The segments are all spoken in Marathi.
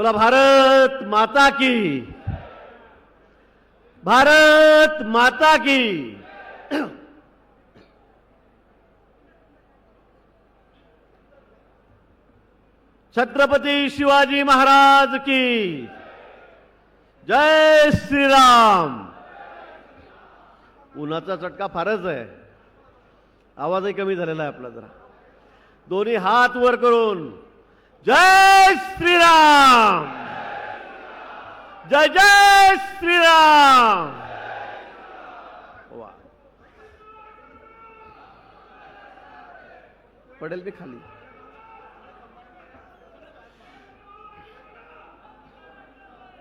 बोला भारत माता की। भारत माता की। छत्रपती शिवाजी महाराज की। जय श्रीराम। उन्हाचा चटका फारच आहे. आवाजही कमी झालेला आहे आपला जरा. दोन्ही हात वर करून. जय श्रीराम। जय जय श्रीराम। वा। पडेल मी खाली.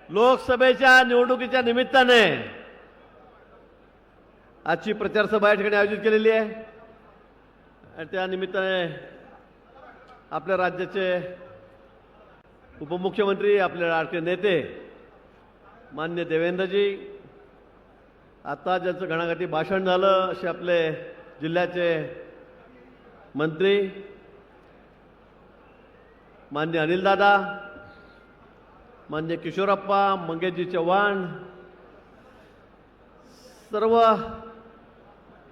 लोकसभेच्या निवडणुकीच्या निमित्ताने आजची प्रचारसभा या ठिकाणी आयोजित केलेली आहे. आणि त्या निमित्ताने आपल्या राज्याचे उपमुख्यमंत्री आपले लाडके नेते मान्य देवेंद्रजी आता ज्यांचं घणाघाती भाषण झालं असे आपले जिल्ह्याचे मंत्री मान्य अनिलदादा मान्य किशोरप्पा मंगेशजी चव्हाण सर्व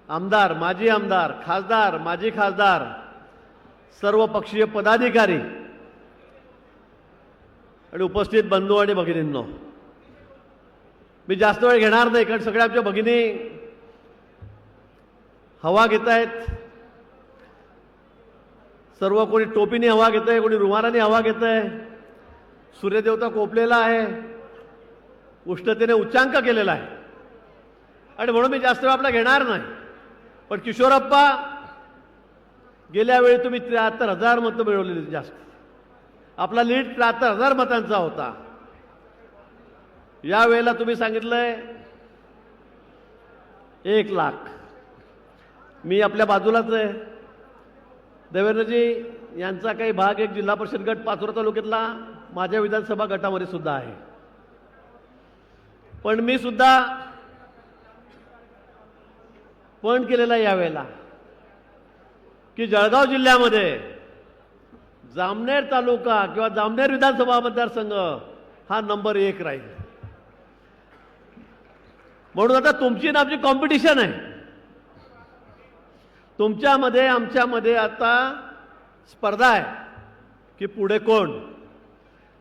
आमदार माजी आमदार खासदार माजी खासदार सर्व पक्षीय पदाधिकारी आणि उपस्थित बंधू आणि भगिनींनो मी जास्त वेळ घेणार नाही कारण सगळ्या आमच्या भगिनी हवा घेत आहेत. सर्व कोणी टोपीने हवा घेत आहे कोणी रुमालाने हवा घेत आहे. सूर्यदेवता कोपलेला आहे. उष्णतेने उच्चांक केलेला आहे. आणि म्हणून मी जास्त वेळ आपला घेणार नाही. पण किशोरप्पा गेल्या वेळी तुम्ही त्र्याहत्तर हजार मतं मिळवलेली जास्त. आपला लीड त्र्याहत्तर हजार मतांचा होता. या वेळेला तुम्ही सांगितलंय एक लाख. मी आपल्या बाजूलाच आहे. देवेंद्रजी यांचा काही भाग एक जिल्हा परिषद गट पाचोरा तालुक्यातला माझ्या विधानसभा गटामध्ये सुद्धा आहे. पण मी सुद्धा पण केलेला यावेळेला की जळगाव जिल्ह्यामध्ये जामनेर तालुका किंवा जामनेर विधानसभा मतदारसंघ हा नंबर एक राहील. म्हणून आता तुमची ना आमची कॉम्पिटिशन आहे. तुमच्यामध्ये आमच्यामध्ये आता स्पर्धा आहे. की पुढे कोण?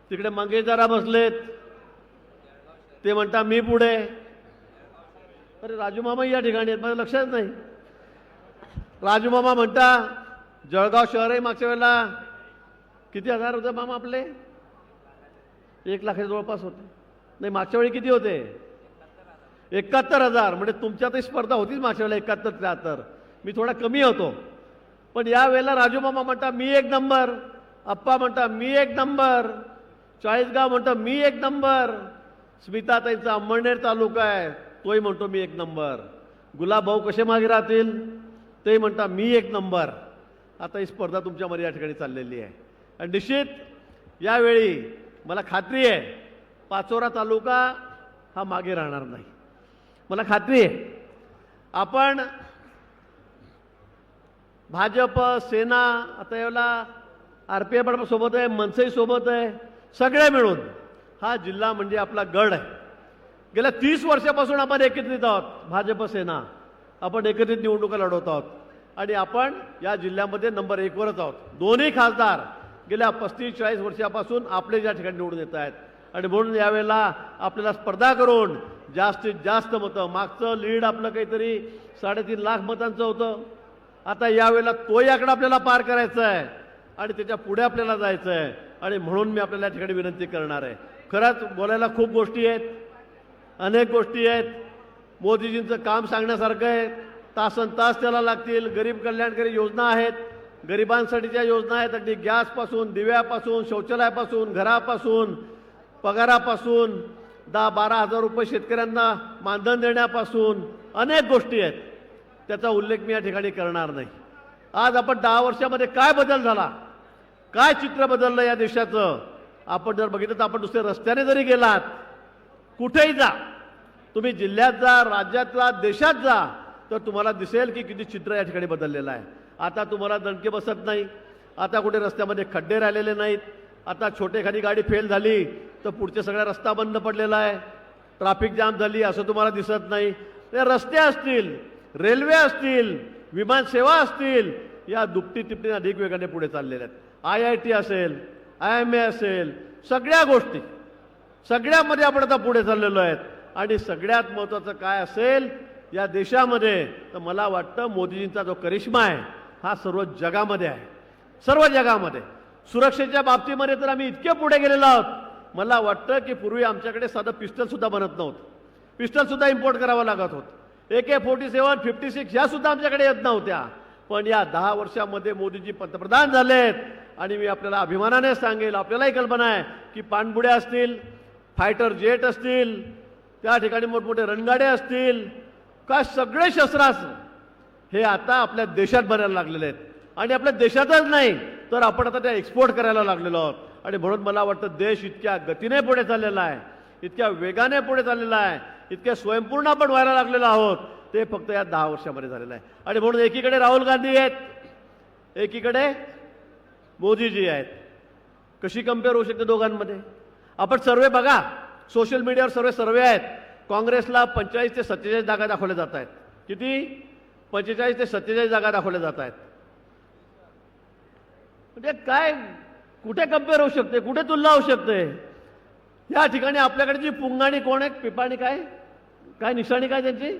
तिकडे मंगेशदारा जरा बसलेत. ते म्हणता मी पुढे. अरे राजूमामा या ठिकाणी आहेत माझ्या लक्षात नाही. राजूमामा म्हणता जळगाव शहरही मागच्या वेळेला. किती हजार होते मामा आपले? एक लाखाच्या जवळपास होते. नाही मागच्या वेळी किती होते? एकाहत्तर हजार. म्हणजे तुमच्यातही स्पर्धा होतीच मागच्या वेळेला एकाहत्तर त्र्याहत्तर. मी थोडा कमी होतो. पण या वेळेला राजू मामा म्हणता मी एक नंबर. अप्पा म्हणता मी एक नंबर. चाळीसगाव म्हणता मी एक नंबर. स्मिताताईंचा अंमळनेर तालुका आहे. तोही म्हणतो मी एक नंबर. गुलाब भाऊ कसे मागे राहतील? तेही म्हणता मी एक नंबर. आता ही स्पर्धा तुमच्यामध्ये या ठिकाणी चाललेली आहे. निश्चित यावेळी मला खात्री आहे पाचोरा तालुका हा मागे राहणार नाही. मला खात्री आहे. आपण भाजप सेना आता यावेळेला आर पी एफ सोबत आहे मनसई सोबत आहे सगळे मिळून हा जिल्हा म्हणजे आपला गड आहे. गेल्या तीस वर्षापासून आपण एकत्रित आहोत भाजप सेना. आपण एकत्रित निवडणुका लढवत आहोत. आणि आपण या जिल्ह्यामध्ये नंबर एकवरच आहोत. दोन्ही खासदार गेल्या पस्तीस चाळीस वर्षापासून आपले ज्या ठिकाणी निवडून येत आहेत. आणि म्हणून यावेळेला आपल्याला स्पर्धा करून जास्तीत जास्त मतं मागचं लीड आपलं काहीतरी साडेतीन लाख मतांचं होतं. आता यावेळेला तोही आकडा आपल्याला पार करायचा आहे आणि त्याच्या पुढे आपल्याला जायचं आहे आणि म्हणून मी आपल्याला या ठिकाणी विनंती करणार आहे. खरंच बोलायला खूप गोष्टी आहेत. अनेक गोष्टी आहेत. मोदीजींचं काम सांगण्यासारखं आहे. तासन तास त्याला लागतील. गरीब कल्याणकारी योजना आहेत. गरिबांसाठीच्या योजना आहेत. अगदी गॅसपासून दिव्यापासून शौचालयापासून घरापासून पगारापासून दहा बारा हजार रुपये शेतकऱ्यांना मानधन देण्यापासून अनेक गोष्टी आहेत. त्याचा उल्लेख मी या ठिकाणी करणार नाही. आज आपण दहा वर्षामध्ये काय बदल झाला? काय चित्र बदललं या देशाचं? आपण जर बघितलं तर आपण दुसऱ्या रस्त्याने जरी गेलात कुठेही जा. तुम्ही जिल्ह्यात जा राज्यात जा देशात जा तर तुम्हाला दिसेल की किती चित्र या ठिकाणी बदललेलं आहे. आता तुम्हाला दणके बसत नाही. आता कुठे रस्त्यामध्ये खड्डे राहिलेले नाहीत. आता छोटे एखादी गाडी फेल झाली तर पुढचे सगळा रस्ता बंद पडलेला आहे. ट्रॅफिक जाम झाली असं तुम्हाला दिसत नाही. रस्ते असतील रेल्वे असतील विमानसेवा असतील या दुपटी तिपटीने अधिक वेगाने पुढे चाललेल्या आहेत. आय आय टी असेल आय एम ए असेल सगळ्या गोष्टी सगळ्यामध्ये आपण आता पुढे चाललेलो आहेत. आणि सगळ्यात महत्त्वाचं काय असेल या देशामध्ये तर मला वाटतं मोदीजींचा जो करिश्मा आहे हा सर्व जगामध्ये आहे. सर्व जगामध्ये. सुरक्षेच्या बाबतीमध्ये तर आम्ही इतके पुढे गेलेलो आहोत. मला वाटतं की पूर्वी आमच्याकडे साधं पिस्टलसुद्धा बनत नव्हतं. पिस्टलसुद्धा इम्पोर्ट करावं लागत होतं. A K forty seven fifty six ह्यासुद्धा आमच्याकडे येत नव्हत्या. पण या दहा वर्षामध्ये मोदीजी पंतप्रधान झालेत आणि मी आपल्याला अभिमानाने सांगेल आपल्यालाही कल्पना आहे की पाणबुड्या असतील फायटर जेट असतील त्या ठिकाणी मोठमोठे रणगाडे असतील का सगळे शस्त्रास्त्र हे आता आपल्या देशात बनायला लागलेले आहेत. आणि आपल्या देशातच नाही तर आपण आता त्या एक्सपोर्ट करायला लागलेलो आहोत. आणि म्हणून मला वाटतं देश इतक्या गतीने पुढे चाललेला आहे इतक्या वेगाने पुढे चाललेला आहे इतक्या स्वयंपूर्ण आपण व्हायला लागलेलो आहोत ते फक्त या दहा वर्षामध्ये झालेलं आहे. आणि म्हणून एकीकडे राहुल गांधी आहेत एकीकडे मोदीजी आहेत. कशी कंपेअर होऊ शकते दोघांमध्ये? आपण सर्वे बघा सोशल मीडियावर सर्व सर्वे आहेत. काँग्रेसला पंचेचाळीस ते सत्तेचाळीस जागा दाखवल्या जात आहेत. किती? पंचेचाळीस ते सत्तेचाळीस जागा दाखवल्या जात आहेत. म्हणजे काय कुठे कंपेअर होऊ शकते कुठे तुलना होऊ शकते? या ठिकाणी आपल्याकडे जी पुंगाणी कोण आहे पिपाणी काय? काय निशाणी काय त्यांची?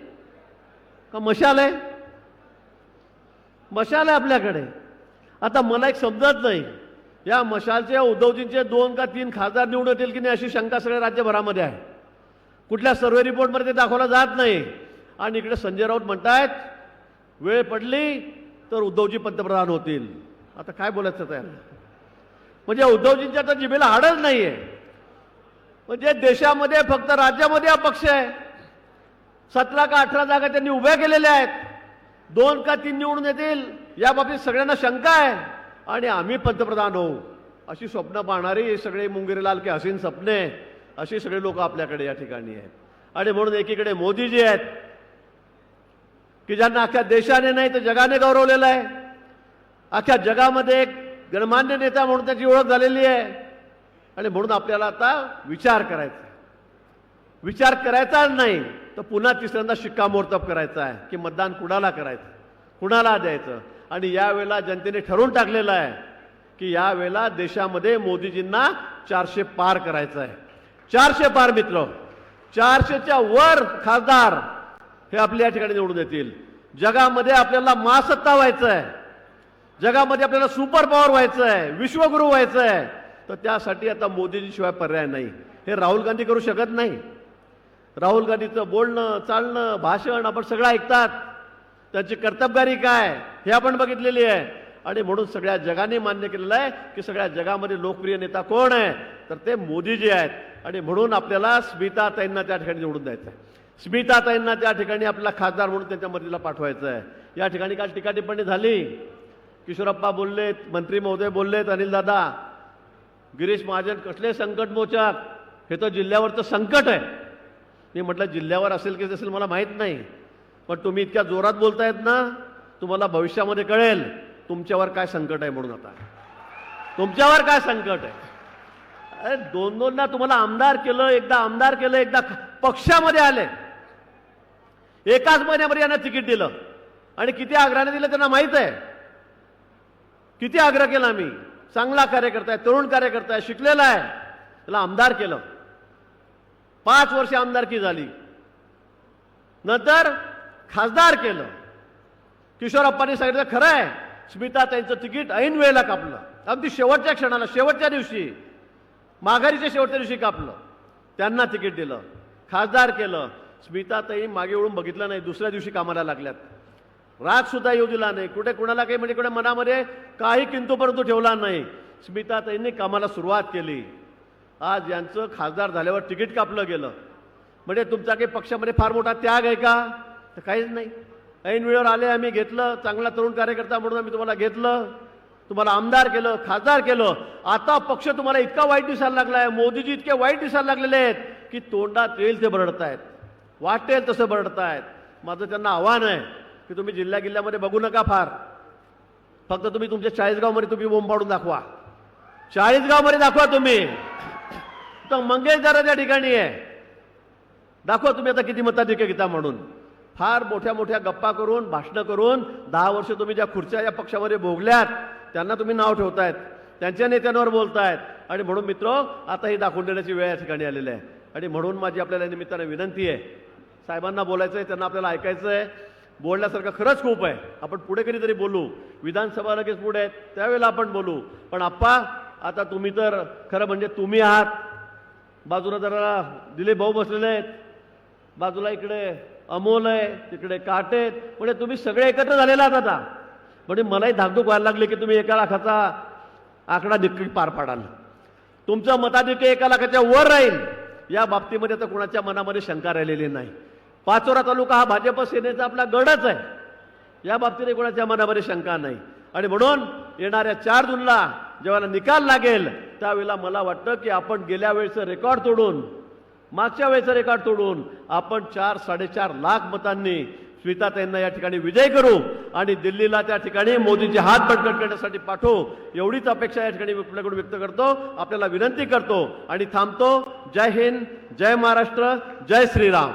का मशाल आहे? मशाल आहे आपल्याकडे. आता मला एक समजत नाही या मशालचे उद्धवजींचे दोन का तीन खासदार निवडून येतील की नाही अशी शंका सगळ्या राज्यभरामध्ये आहे. कुठल्या सर्वे रिपोर्टमध्ये ते दाखवला जात नाही. आणि इकडे संजय राऊत म्हणतायत वेळ पडली तर उद्धवजी पंतप्रधान होतील. आता काय बोलायचं त्याला म्हणजे उद्धवजींच्या तर जिभेला हाडच नाहीये. म्हणजे देशामध्ये फक्त राज्यामध्ये हा पक्ष आहे. सतरा का अठरा जागा त्यांनी उभ्या केलेल्या आहेत. दोन का तीन निवडून येतील या बाबतीत सगळ्यांना शंका आहे. आणि आम्ही पंतप्रधान होऊ. अशी स्वप्न पाहणारी सगळे मुंगेरीलाल के हसीन सपने अशी सगळे लोक आपल्याकडे या ठिकाणी आहेत. आणि म्हणून एकीकडे मोदीजी आहेत की ज्यांना अख्ख्या देशाने नाही तर जगाने गौरवलेलं आहे. अख्ख्या जगामध्ये एक गणमान्य नेता म्हणून त्याची ओळख झालेली आहे. आणि म्हणून आपल्याला आता विचार करायचा विचार करायचाच नाही तर पुन्हा तिसऱ्यांदा शिक्कामोर्तब करायचा आहे की मतदान कुणाला करायचं? कुणाला द्यायचं? आणि यावेळेला जनतेने ठरवून टाकलेलं आहे की यावेळेला देशामध्ये मोदीजींना चारशे पार करायचं आहे. चारशे पार मित्र चारशेच्या वर खासदार हे आपल्या या ठिकाणी निवडून येतील. जगामध्ये आपल्याला महासत्ता व्हायचं आहे जगामध्ये आपल्याला सुपर पॉवर व्हायचं आहे विश्वगुरू व्हायचं आहे तर त्यासाठी आता मोदीजीशिवाय पर्याय नाही. हे राहुल गांधी करू शकत नाही. राहुल गांधीचं बोलणं चालणं भाषण आपण सगळं ऐकतात. त्यांची कर्तबगारी काय? हे आपण बघितलेली आहे. आणि म्हणून सगळ्या जगाने मान्य केलेलं आहे की सगळ्या जगामध्ये लोकप्रिय नेता कोण आहे? तर ते मोदीजी आहेत. आणि म्हणून आपल्याला स्मिताताईंना त्या ठिकाणी निवडून द्यायचं आहे स्मिताताईंना त्या ठिकाणी आपला खासदार म्हणून त्यांच्या मदतीला पाठवायचं आहे या ठिकाणी काल टीका टिप्पणी झाली. किशोरप्पा बोललेत मंत्री महोदय बोललेत अनिल दादा गिरीश महाजन कसले संकट मोचक? हे तर जिल्ह्यावरचं संकट आहे. मी म्हटलं जिल्ह्यावर असेल की असेल मला माहीत नाही. पण तुम्ही इतक्या जोरात बोलतायत ना तुम्हाला भविष्यामध्ये कळेल तुमच्यावर काय संकट आहे म्हणून आता. तुमच्यावर काय संकट आहे? अरे दोन दोनदा तुम्हाला आमदार केलं एकदा आमदार केलं एकदा पक्षामध्ये आले. एकाच महिन्यामध्ये यांना तिकीट दिलं. आणि किती आग्रहाने दिलं त्यांना माहीत आहे? किती आग्रह केला आम्ही चांगला कार्यकर्ता आहे तरुण कार्यकर्ता आहे शिकलेला आहे. त्याला आमदार केलं. पाच वर्ष आमदारकी झाली. नंतर खासदार केलं. किशोरप्पांनी सांगितलं खरं आहे स्मिता त्यांचं तिकीट ऐन वेळेला कापलं. अगदी शेवटच्या क्षणाला शेवटच्या दिवशी माघारीच्या शेवटच्या दिवशी कापलं. त्यांना तिकीट दिलं. खासदार केलं. स्मिताताई मागे वळून बघितलं नाही दुसऱ्या दिवशी कामाला लागल्यात. राग सुद्धा येऊ दिला नाही. कुठे कुणाला काही म्हणजे कुठे मनामध्ये काही किंतूपर्यंत ठेवला नाही. स्मिताताईंनी कामाला सुरुवात केली. आज यांचं खासदार झाल्यावर तिकीट कापलं गेलं. म्हणजे तुमचा काही पक्षामध्ये फार मोठा त्याग आहे का? तर काहीच नाही. ऐन वेळेवर आले आम्ही घेतलं. चांगला तरुण कार्यकर्ता म्हणून आम्ही तुम्हाला घेतलं. तुम्हाला आमदार केलं खासदार केलं. आता पक्ष तुम्हाला इतका वाईट दिसायला लागला आहे मोदीजी इतके वाईट दिसायला लागलेले आहेत की तोंडात येईल ते बरडतायत. वाटेल तसं बरडतायत माझं त्यांना आव्हान आहे की तुम्ही जिल्ह्या किल्ल्यामध्ये बघू नका फार. फक्त तुम्ही तुमच्या चाळीसगावमध्ये तुम्ही बोंब पाडून दाखवा. चाळीसगावमध्ये दाखवा तुम्ही. तर मंगेशदारा त्या ठिकाणी आहे. दाखवा तुम्ही आता किती मताधिक्य घेता म्हणून. फार मोठ्या मोठ्या गप्पा करून भाषणं करून दहा वर्ष तुम्ही ज्या खुर्च्या या पक्षामध्ये भोगल्यात त्यांना तुम्ही नाव ठेवतायत. त्यांच्या नेत्यांवर बोलतायत. आणि म्हणून मित्र आता ही दाखवून देण्याची वेळ या ठिकाणी आलेली आहे. आणि म्हणून माझी आपल्याला निमित्ताने विनंती आहे साहेबांना बोलायचं आहे त्यांना आपल्याला ऐकायचं आहे बोलण्यासारखं खरंच खूप आहे. आपण पुढे कधीतरी बोलू. विधानसभा लगेच पुढे आहेत त्यावेळेला आपण बोलू. पण आप्पा आता तुम्ही तर खरं म्हणजे तुम्ही आहात. बाजूला जरा दिलीप भाऊ बसलेले आहेत. बाजूला इकडे अमोल आहे तिकडे काटे आहेत. म्हणजे तुम्ही सगळे एकत्र झालेले आहात आता. म्हणजे मलाही धाकधूक व्हायला लागली की तुम्ही एका लाखाचा आकडा नक्की पार पाडाल. तुमचं मताधिक्य एका लाखाच्या वर राहील. या बाबतीमध्ये आता कुणाच्या मनामध्ये शंका राहिलेली नाही. पाचोरा तालुका हा भाजप सेनेचा आपला गडच आहे. या बाबतीत कोणाच्या मनामध्ये शंका नाही. आणि म्हणून येणाऱ्या चार जूनला जेव्हा निकाल लागेल त्यावेळेला मला वाटतं की आपण गेल्या वेळेचं रेकॉर्ड तोडून मागच्या वेळेचं रेकॉर्ड तोडून आपण चार साडेचार लाख मतांनी स्मिताताईंना या ठिकाणी विजय करू आणि दिल्लीला त्या ठिकाणी मोदीचे हात बळकट करण्यासाठी पाठवू. एवढीच अपेक्षा या ठिकाणी आपल्याकडून व्यक्त करतो. आपल्याला विनंती करतो आणि थांबतो. जय हिंद जय महाराष्ट्र जय श्रीराम.